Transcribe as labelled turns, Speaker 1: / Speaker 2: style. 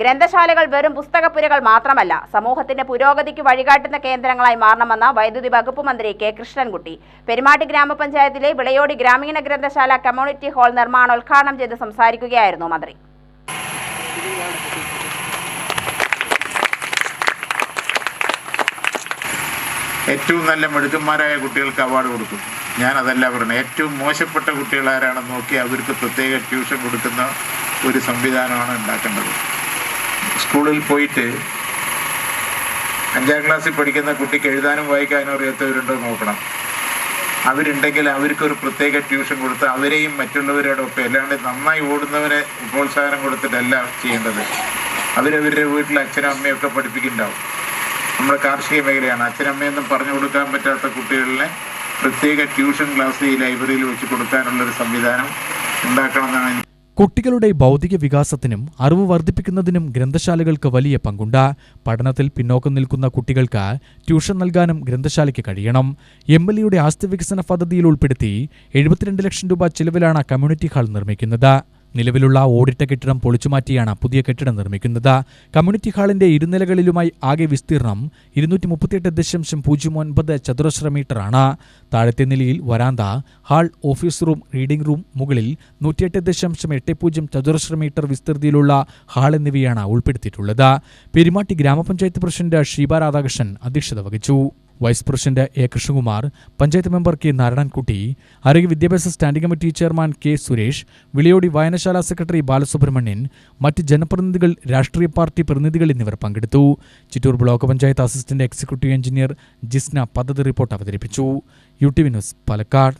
Speaker 1: ഗ്രന്ഥശാലകൾ വെറും പുസ്തകപ്പുരകൾ മാത്രമല്ല സമൂഹത്തിന്റെ പുരോഗതിക്ക് വഴികാട്ടുന്ന കേന്ദ്രങ്ങളായി മാറണമെന്ന് വൈദ്യുതി വകുപ്പ് മന്ത്രി കെ കൃഷ്ണൻകുട്ടി. പെരുമാട്ടി ഗ്രാമപഞ്ചായത്തിലെ വിളയോടി ഗ്രാമീണ ഗ്രന്ഥശാല കമ്മ്യൂണിറ്റി ഹാൾ നിർമ്മാണോദ്ഘാടനം ചെയ്ത് സംസാരിക്കുകയായിരുന്നു മന്ത്രി.
Speaker 2: ഏറ്റവും നല്ല മിടുക്കന്മാരായ കുട്ടികൾക്ക് അവാർഡ് കൊടുക്കും. ഞാൻ അതല്ല പറഞ്ഞു ഏറ്റവും മോശപ്പെട്ട കുട്ടികൾ ആരാണെന്ന് നോക്കി അവർക്ക് പ്രത്യേക ട്യൂഷൻ കൊടുക്കുന്ന ഒരു സംവിധാനമാണ് ഉണ്ടാക്കേണ്ടത്. സ്കൂളിൽ പോയിട്ട് അഞ്ചാം ക്ലാസ്സിൽ പഠിക്കുന്ന കുട്ടിക്ക് എഴുതാനും വായിക്കാനും അറിയാത്തവരുണ്ടോ നോക്കണം. അവരുണ്ടെങ്കിൽ അവർക്കൊരു പ്രത്യേക ട്യൂഷൻ കൊടുത്ത് അവരെയും മറ്റുള്ളവരോടൊപ്പം അല്ലാണ്ട് നന്നായി ഓടുന്നവരെ പ്രോത്സാഹനം കൊടുത്തിട്ടല്ല ചെയ്യേണ്ടത്. അവരവരുടെ വീട്ടിൽ അച്ഛനും അമ്മയും ഒക്കെ പഠിപ്പിക്കുന്നുണ്ടാവും. നമ്മുടെ കാർഷിക മേഖലയാണ്. അച്ഛനമ്മയൊന്നും പറഞ്ഞു കൊടുക്കാൻ പറ്റാത്ത കുട്ടികളിലെ പ്രത്യേക ട്യൂഷൻ ക്ലാസ് ഈ ലൈബ്രറിയിൽ വെച്ച് കൊടുക്കാനുള്ളൊരു സംവിധാനം ഉണ്ടാക്കണമെന്നാണ് എനിക്ക്
Speaker 3: കുട്ടികളുടെ ബൗദ്ധിക വികാസത്തിനും അറിവ് വർദ്ധിപ്പിക്കുന്നതിനും ഗ്രന്ഥശാലകൾക്ക് വലിയ പങ്കുണ്ട്. പഠനത്തിൽ പിന്നോക്കം നിൽക്കുന്ന കുട്ടികൾക്ക് ട്യൂഷൻ നൽകാനും ഗ്രന്ഥശാലയ്ക്ക് കഴിയണം. എം എൽ എയുടെ ആസ്തി വികസന പദ്ധതിയിൽ ഉൾപ്പെടുത്തി എഴുപത്തിരണ്ട് ലക്ഷം രൂപ ചിലവിലാണ് കമ്മ്യൂണിറ്റി ഹാൾ നിർമ്മിക്കുന്നത്. നിലവിലുള്ള ഓടിട്ട കെട്ടിടം പൊളിച്ചുമാറ്റിയാണ് പുതിയ കെട്ടിടം നിർമ്മിക്കുന്നത്. കമ്മ്യൂണിറ്റി ഹാളിന്റെ ഇരുനിലകളിലുമായി ആകെ വിസ്തീർണം ഇരുന്നൂറ്റി മുപ്പത്തിയെട്ട് ദശാംശം പൂജ്യം ഒൻപത് ചതുരശ്ര മീറ്ററാണ്. താഴത്തെ നിലയിൽ വരാന്ത hall office room reading room മുകളിൽ നൂറ്റിയെട്ട് ദശാംശം എട്ട് പൂജ്യം ചതുരശ്ര മീറ്റർ വിസ്തൃതിയിലുള്ള ഹാൾ എന്നിവയാണ് ഉൾപ്പെടുത്തിയിട്ടുള്ളത്. പെരുമാട്ടി ഗ്രാമപഞ്ചായത്ത് പ്രസിഡന്റ് ഷീബ രാധാകൃഷ്ണൻ അധ്യക്ഷത വഹിച്ചു. Vice president A Krishnakumar panchayat member K Narayanankutty ആരോഗ്യ വിദ്യാഭ്യാസ standing committee chairman K Suresh Viliyodi വായനശാല സെക്രട്ടറി ബാലസുബ്രഹ്മണ്യൻ മറ്റ് ജനപ്രതിനിധികൾ രാഷ്ട്രീയ പാർട്ടി പ്രതിനിധികൾ എന്നിവർ പങ്കെടുത്തു. Chittur block panchayat assistant executive engineer Jisna പദ്ധതി റിപ്പോർട്ട് അവതരിപ്പിച്ചു. U T V news Palakkad.